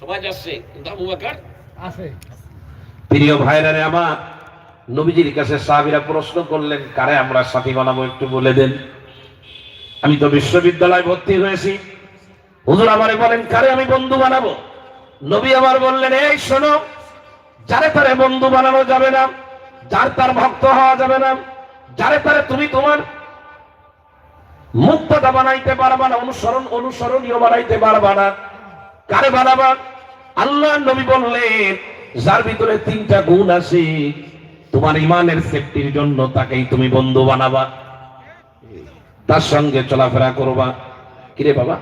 সবাই যাচ্ছে কিন্তু আবু বাকার আছে। প্রিয় ভাইরারে আমার নবীজির কাছে সাহাবিরা প্রশ্ন করলেন কারে আমরা সাথী বানাবো একটু বলে দেন? আমি তো বিশ্ববিদ্যালয়ে ভর্তি হয়েছি। হুজুর আমারে বলেন কারে আমি বন্ধু বানাবো? নবী আমার বললেন এই শোনো যারে তারে বন্ধু বানানো যাবে না যার তার ভক্ত হওয়া যাবে না যারে তারে তুমি তোমার মুক্ততা বানাইতে পারবা না অনুসরণ অনুসরণীয় বানাইতে পারবা না কারে বানাবা? আল্লাহ নবী বললেন যার ভিতরে তিনটা গুণ আছে তোমার ইমানের সেফটির জন্য তাকেই তুমি বন্ধু বানাবা। তার সঙ্গে চলাফেরা করবা। কিরে বাবা?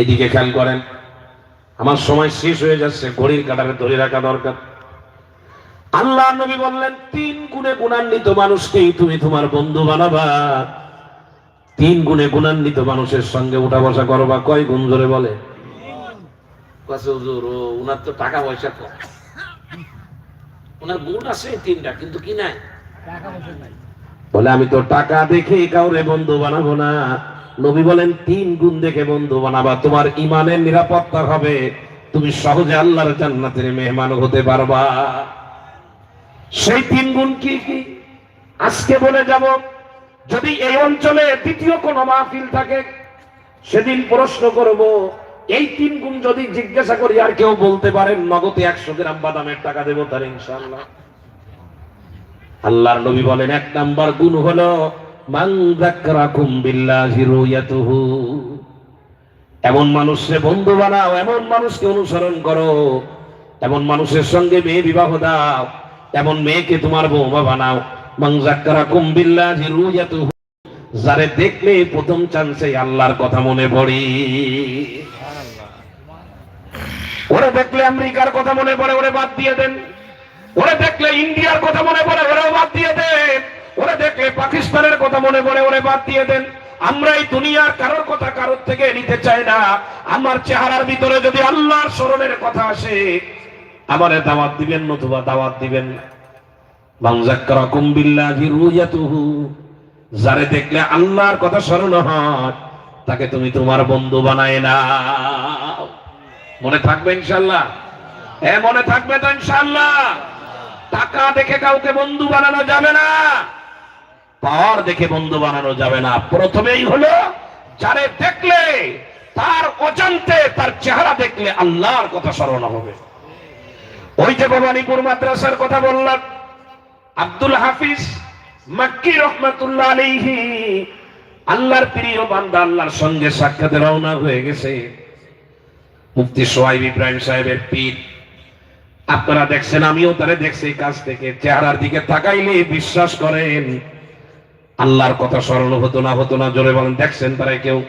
এদিকে খেয়াল করেন আমার সময় শেষ হয়ে যাচ্ছে ঘড়ির কাটারে ধরে রাখা দরকার। আল্লাহ নবী বললেন, তিন গুণে গুণান্বিত মানুষকেই তুমি তোমার বন্ধু বানাবা। তিন গুণে গুণান্বিত মানুষের সঙ্গে উঠা বসা করবা, কয় গুণ ধরে বলে? উনার তো টাকা পয়সা কম। ওনার গুণ আছে তিনটা, কিন্তু কি নাই? বলে, আমি তো টাকা দেখে কাউরে বন্ধু বানাবো না। নবী বলেন, তিন গুণ দেখে বন্ধু বানাবা, তোমার ইমানের নিরাপত্তা হবে। তুমি সহজে আল্লাহর জান্নাতের মেহমান হতে পারবা। সেই তিন গুণ কি? কি আজকে বলে যাব, যদি এই অঞ্চলে দ্বিতীয় কোন মাহফিল থাকে, সেদিন প্রশ্ন করব, এই তিন গুণ যদি জিজ্ঞাসা করি, আর কেউ বলতে পারেন, নগদে একশো গ্রাম বাদামের টাকা দেবো তার ইনশাল্লাহ আল্লাহর নবী বলেন, এক নাম্বার গুণ হলো, মান এমন মানুষকে বন্ধু বানাও, এমন মানুষকে অনুসরণ করো, এমন মানুষের সঙ্গে মেয়ে বিবাহ দাও এমন মেয়েকে তোমার বৌমা বানাও। যাকরাকুম বিল্লাহি রুয়াতুহু। যারে দেখলে প্রথম চান্সে আল্লাহর কথা মনে পড়ে। ওরা দেখলে আমেরিকার কথা মনে পড়ে ওরে বাদ দিয়ে দেন। ওরে দেখলে ইন্ডিয়ার কথা মনে পড়ে ওরেও বাদ দিয়ে দেন। ওরে দেখলে পাকিস্তানের কথা মনে পড়ে ওরে বাদ দিয়ে দেন। আমরা এই দুনিয়ার কারোর কথা কারোর থেকে নিতে চাই না। আমার চেহারার ভিতরে যদি আল্লাহর স্মরণের কথা আসে আমারে দাওয়াত দিবেন, নতুবা দাওয়াত দিবেন না। যারে দেখলে আল্লাহর কথা স্মরণ হয়, তাকে তুমি তোমার বন্ধু বানায় না মনে থাকবে ইনশাল্লাহ হ্যাঁ মনে থাকবে তো ইনশাল্লাহ টাকা দেখে কাউকে বন্ধু বানানো যাবে না। পাওয়ার দেখে বন্ধু বানানো যাবে না। প্রথমেই হলো, যারে দেখলে, তার অজান্তে তার চেহারা দেখলে আল্লাহর কথা স্মরণ হবে। ওই যে ভবানীপুর মাদ্রাসার কথা বললাম। আব্দুল হাফিজ মাক্কি রহমাতুল্লাহ আলাইহি। আল্লাহর প্রিয় বান্দা, আল্লাহর সঙ্গে সাক্ষাতে রওনা হয়ে গেছে। মুফতি সোহাইব ইব্রাহিম সাহেবের পীর। আপনারা দেখছেন, আমিও তারে দেখছি কাজ থেকে। চেহারার দিকে তাকাইলে বিশ্বাস করেন, আল্লাহর কথা স্মরণ হতো না হতো না। জোরে বলেন, দেখছেন তারা কেউ?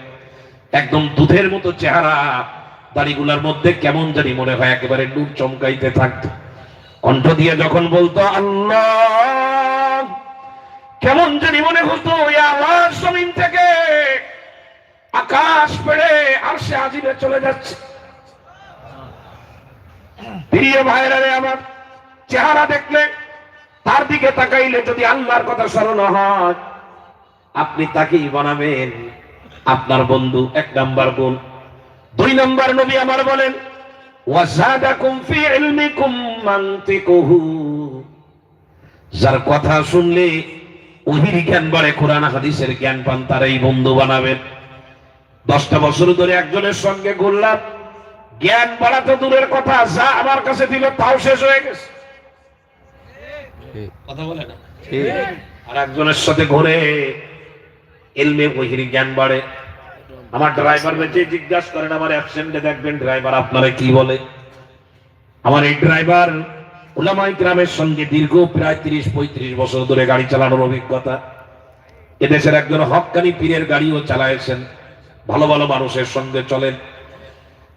একদম দুধের মতো চেহারা। দাড়িগুলার মধ্যে কেমন জানি মনে হয় একেবারে ডুব চমকাইতে থাকতো। কণ্ঠ দিয়ে যখন বলতো, আল্লাহ, কেমন জানি মনে হতো আওয়াজ জমিন থেকে আকাশ পেড়ে আর সে আজিবে চলে যাচ্ছে। প্রিয় ভাইরা রে আমার, চেহারা দেখলে তার দিকে তাকাইলে যদি আল্লাহর কথা স্মরণ হয়, আপনি তাকেই বানাবেন। আপনার বন্ধু এক নাম্বার গুণ দুই নাম্বার নবী আমার বলেন যার কথা শুনলে ওহির জ্ঞান বাড়ে কোরআন হাদিসের জ্ঞান পান তারাই বন্ধু বানাবেন। দশটা বছর ধরে একজনের সঙ্গে ঘুরলাম জ্ঞান বাড়াতে দূরের কথা যা আমার কাছে দিল তাও শেষ হয়ে গেছে। কথা বলে না? আর একজনের সাথে ঘুরে এলমে বহিরি জ্ঞান বাড়ে। আমার ড্রাইভার বেঁচে জিজ্ঞাসা করেন, আমার অ্যাবসেন্টে দেখবেন ড্রাইভার আপনারা কি বলে? আমার এই ড্রাইভার উলামাই গ্রামের সঙ্গে দীর্ঘ প্রায় তিরিশ, পঁয়ত্রিশ বছর ধরে গাড়ি চালানোর অভিজ্ঞতা। এদেশের একজন হকানি পীরের গাড়িও চালাইছেন। ভালো ভালো মানুষের সঙ্গে চলেন।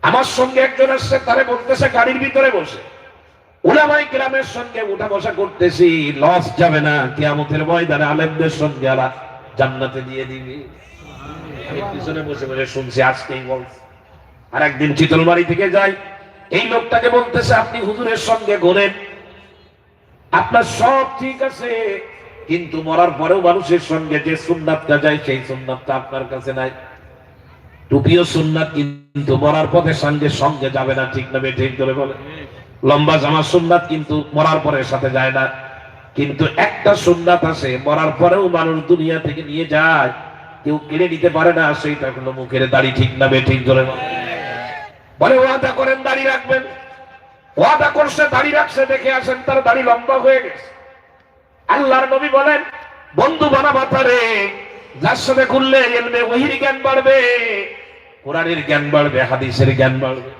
আমার সঙ্গে একজন আসছে, তারে বলতেছে, গাড়ির ভিতরে বসে। উলামাই গ্রামের সঙ্গে উঠা বসা করতেছি, লস যাবে না, কিয়ামতের ময়দানে আলেমদের সঙ্গে আলা জান্নাতে দিয়ে দিবি। পিছনে বসে বসে শুনছি, আজকেই বলছে। আর একদিন চিতলবাড়ি থেকে যাই। এই লোকটাকে বলতেছে, আপনি হুজুরের সঙ্গে ঘোরেন। আপনার সব ঠিক আছে, কিন্তু মরার পরেও মানুষের সঙ্গে যে সুন্নাতটা যায়, সেই সুন্নাতটা আপনার কাছে নাই। টুপিও সুন্নাত, কিন্তু মরার পথে সঙ্গে সঙ্গে যাবে না, ঠিক না ঠিক ধরে বলে। লম্বা জামা সুন্নাত, কিন্তু মরার পরে সাথে যায় না। কিন্তু একটা সুন্নাত আছে, মরার পরেও মানুষ দুনিয়া থেকে নিয়ে যায়। কেউ কেড়ে নিতে পারে না, সেইটা হলো মুখের দাড়ি ঠিক না বে ঠিক ধরে বলে, ওয়াদা করেন, দাড়ি রাখবেন। ওয়াদা করছে, দাড়ি রাখছে, দেখে আসেন, তার দাড়ি লম্বা হয়ে গেছে। আল্লাহর নবী বলেন, বন্ধু বানাবা তারে, যার সাথে খুললে এলমে ওহির জ্ঞান বাড়বে, কোরআনের জ্ঞান বাড়বে, হাদিসের জ্ঞান বাড়বে।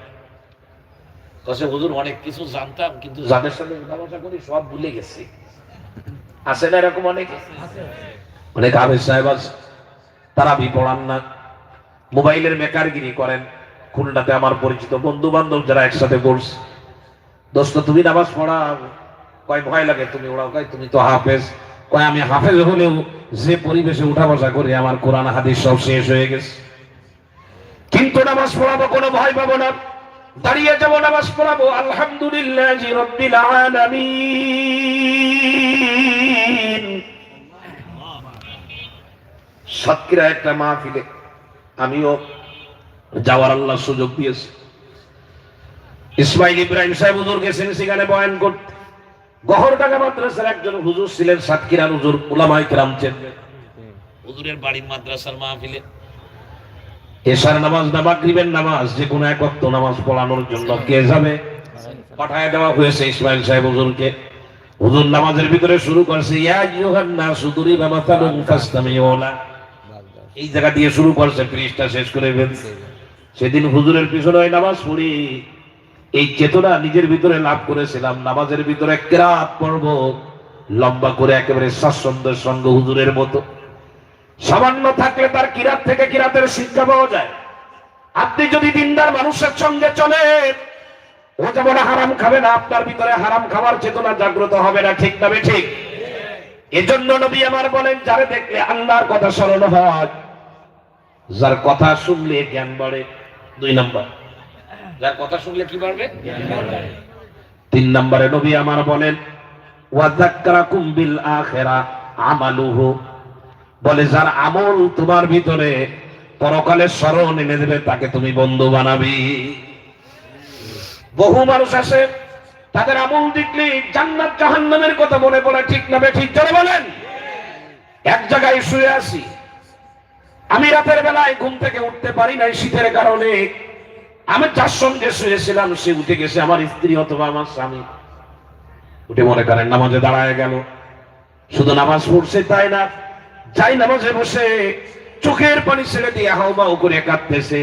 কাছে হুজুর, অনেক কিছু জানতাম, কিন্তু যাদের সাথে উঠাবসা করি, সব ভুলে গেছি। আছে না এরকম অনেক? অনেক হাফেজ সাহেব আছে। তারা পড়ান না। মোবাইলের মেকারগিরি করেন। খুলনাতে আমার পরিচিত বন্ধু বান্ধব যারা একসাথে পড়ছে দোস্ত, তুমি নামাজ পড়া কয়, ভয় লাগে তুমি ওরা কয়, তুমি তো হাফেজ। কয়, আমি হাফেজ হলেও যে পরিবেশে উঠা বসা করি, আমার কোরআন হাদিস সব শেষ হয়ে গেছে। কিন্তু নামাজ পড়াবো, কোনো ভয় পাবো না। দাঁড়িয়ে যাব, নামাজ পড়াবো। আলহামদুলিল্লাহ রব্বিল আলামিন। সাতক্ষীরা একটা মাহফিলে আমিও যাওয়ার আল্লাহ সুযোগ দিয়েছে। ইসমাইল ইব্রাহিম সাহেব হুজুর গেছেন সেখানে বয়ান করতে। গহরডাঙ্গা মাদ্রাসার একজন হুজুর ছিলেন সাতক্ষীরার হুজুর উলামাই কেরাম হুজুরের বাড়ির মাদ্রাসার মাহফিলে। নামাজ না মাগরিবের নামাজ যে কোনো নামাজ পড়ানোর জন্য কে যাবে? পাঠায় দেওয়া হয়েছে ইসমাইল সাহেব হুজুরকে। হুজুর নামাজের ভিতরে শুরু করছে, ইয়া ইউহান নাস দুরিবা মাসালুন ফাসতামিউ লা এই জায়গা দিয়ে শুরু করছে পৃষ্ঠা শেষ করে ফেলছে। সেদিন হুজুরের পিছনে ওই নামাজ পড়ি। এই চেতনা নিজের ভিতরে লাভ করেছিলাম। নামাজের ভিতরে কেরাত পড়ব লম্বা করে একেবারে স্বাচ্ছন্দ্যের সঙ্গে হুজুরের মতো। সামান্য থাকলে তার কিরাত থেকে কিরাতের শিক্ষা পাওয়া যায়। আপনি যদি দিনদার মানুষের সঙ্গে চলে ও যেমন হারাম খাবে না, আপনার ভিতরে হারাম খাবার চেতনা জাগ্রত হবে না, ঠিক না ঠিক? এজন্য নবী আমার বলেন, যারে দেখলে আল্লাহর কথা স্মরণ হয় যার কথা শুনলে জ্ঞান বাড়ে দুই নম্বর। যার কথা শুনলে কি বাড়বে? তিন নম্বরে নবী আমার বলেন ওয়াজাক্কারাকুম বিল আখিরা আমালুহু। বলে যার আমল তোমার ভিতরে পরকালের স্মরণ এনে দেবে তাকে তুমি বন্ধু বানাবি। বহু মানুষ আছে তাদের আমল দেখলে জান্নাত জাহান্নামের কথা মনে পড়ে ঠিক না ঠিক? জোরে বলেন। এক জায়গায় শুয়ে আছি আমি রাতের বেলায় ঘুম থেকে উঠতে পারি নাই শীতের কারণে। আমি যার সঙ্গে শুয়েছিলাম, সে উঠে গেছে আমার স্ত্রী অথবা আমার স্বামী। উঠে মনে করেন নামাজে দাঁড়ায় গেল। শুধু নামাজ পড়ছে তাই না, যাই নামাজে বসে চোখের পানি ছেড়ে দিয়ে হাওমাও করে কাঁদতেছে।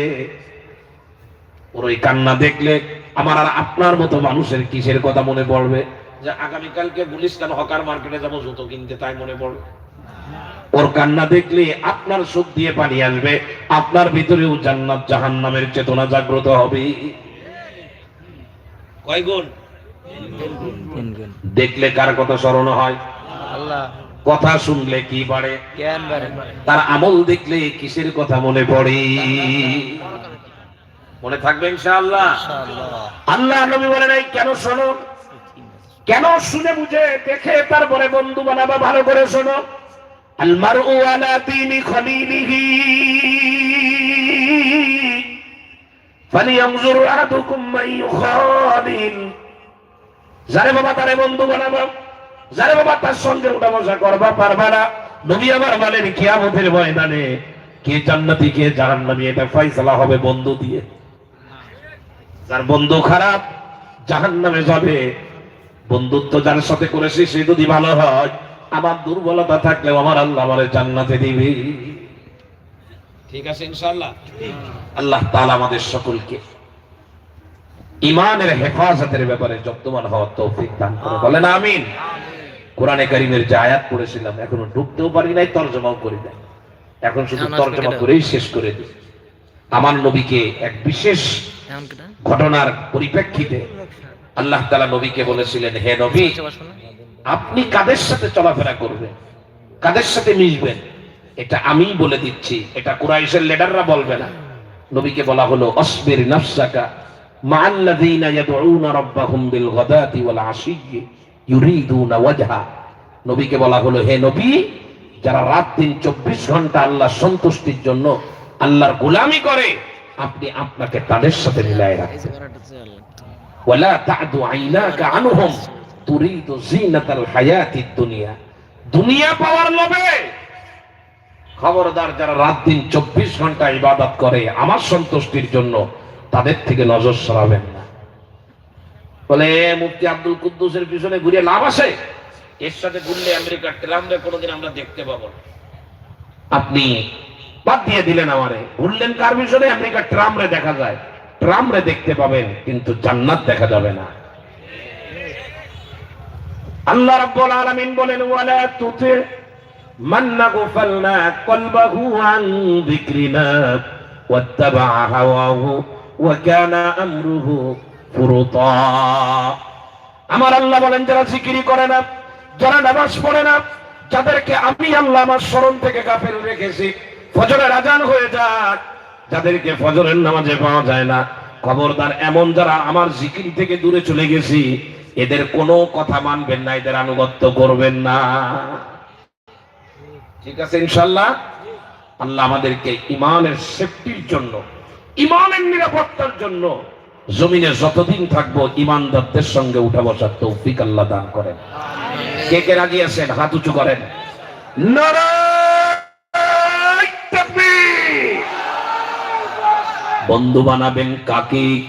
ওর ওই কান্না দেখলে আমার আর আপনার মতো মানুষের কিসের কথা মনে পড়বে? যে আগামীকালকে গুলিস্তান হকার মার্কেটে যাব, জুতো কিনতে, তাই মনে পড়বে। ওর কান্না দেখলে আপনার চোখ দিয়ে পানি আসবে আপনার ভিতরেও জান্নাত জাহান্নামের চেতনা জাগ্রত হবে। কয় গুণ দেখলে কার কথা স্মরণ হয়? কথা শুনলে কি বাড়ে? তার আমল দেখলে কিসের কথা মনে পড়ে? মনে থাকবে ইনশাআল্লাহ? আল্লাহ আল্লাহ নবী বলেন এই কেন শোনো? কেন শুনে বুঝে দেখে তারপরে বন্ধু বানাবা ভালো করে শোনো। কে কে জাহান্নামী হবে বন্ধু দিয়ে। যার বন্ধু খারাপ জাহান নামে যাবে। বন্ধুত্ব যার সাথে করেছি, সে যদি ভালো হয় আমার দুর্বলতা থাকলেও আমার আল্লাহ আমার জান্নাতে দিবে। ঠিক আছে ইনশাআল্লাহ। আল্লাহ তাআলা আমাদের সকলকে ইমানের হেফাজতের ব্যাপারে যত্নবান হওয়ার তৌফিক দান করে। বলেন আমিন। কোরআনে কারিমের যে আয়াত পড়েছিলাম এখনও ঢুকতেও পারি নাই তর্জমাও করি নাই। এখন শুধু তর্জমা করেই শেষ করে দিই। আমার নবীকে এক বিশেষ ঘটনার পরিপ্রেক্ষিতে আল্লাহ তালা নবীকে বলেছিলেন হে নবী আপনি কাদের সাথে চলাফেরা করবেন? কাদের সাথে মিশবেন? এটা আমি বলে দিচ্ছি। এটা কুরাইশের লিডাররা বলবে না। নবীকে বলা হলো অসবির নাফসাকা মাআল্লাযীনা ইয়াদউনা রাব্বাহুম বিল গাদাতি ওয়াল আশিয়্যি ইউরিদুনা ওয়াজহা। নবীকে বলা হলো হে নবী যারা রাত দিন চব্বিশ ঘণ্টা আল্লাহ সন্তুষ্টির জন্য আল্লাহর গোলামি করে আপনি আপনাকে তাদের সাথে মিলায় লাগতো ওয়ালা তা'দু আইনাকা আনহুম। তুরিদু জিনাতাল হায়াতিদ দুনিয়া। দুনিয়া পাওয়ার লোভে খবরদার যারা রাত দিন চব্বিশ ঘণ্টা ইবাদত করে, আমার সন্তুষ্টির জন্য তাদের থেকে নজর সরাবেন না। বলে মুফতি আব্দুল কুদ্দুসের পিছনে ঘুরে লাভ আছে? এর সাথে ঘুরলে আমেরিকার ট্রাম্পে কোনোদিন আমরা দেখতে পাবো আপনি বাদ দিয়ে দিলেন আমারে। ঘুরলেন কার পিছনে? আমেরিকার ট্রাম্পরে দেখা যায়। ট্রাম্পরে দেখতে পাবেন, কিন্তু জান্নাত দেখা যাবে না। আল্লাহ রাব্বুল আলামিন বলেন, ওয়ালা তুতি মান নাগফালনা কলবাহু আন যিকরিনা ওয়াত্তাবা হাওয়াহু ওয়া কানা আমরুহু ফুরুতা। আমার আল্লাহ বলেন, যারা জিকিরি করে না, যারা নামাজ পড়ে না, যাদেরকে আমি আল্লাহ আমার স্মরণ থেকে গাফেল রেখেছি, ফজরের আজান হয়ে যাক, যাদেরকে ফজরের নামাজে পাওয়া যায় না। খবরদার এমন যারা আমার জিকির থেকে দূরে চলে গেছি এদের কোনো কথা মানবেন না এদের আনুগত্য করবেন না। ঠিক আছে ইনশাল্লাহ আল্লাহ আমাদেরকে ইমানের সেফটির জন্য ইমানের নিরাপত্তার জন্য জমিনে যতদিন থাকব ইমানদারদের সঙ্গে উঠা বসার তৌফিক আল্লাহ দান করেন। কে কে রাজি আছেন? হাত উঁচু করেন। বন্ধু বানাবেন কাকে?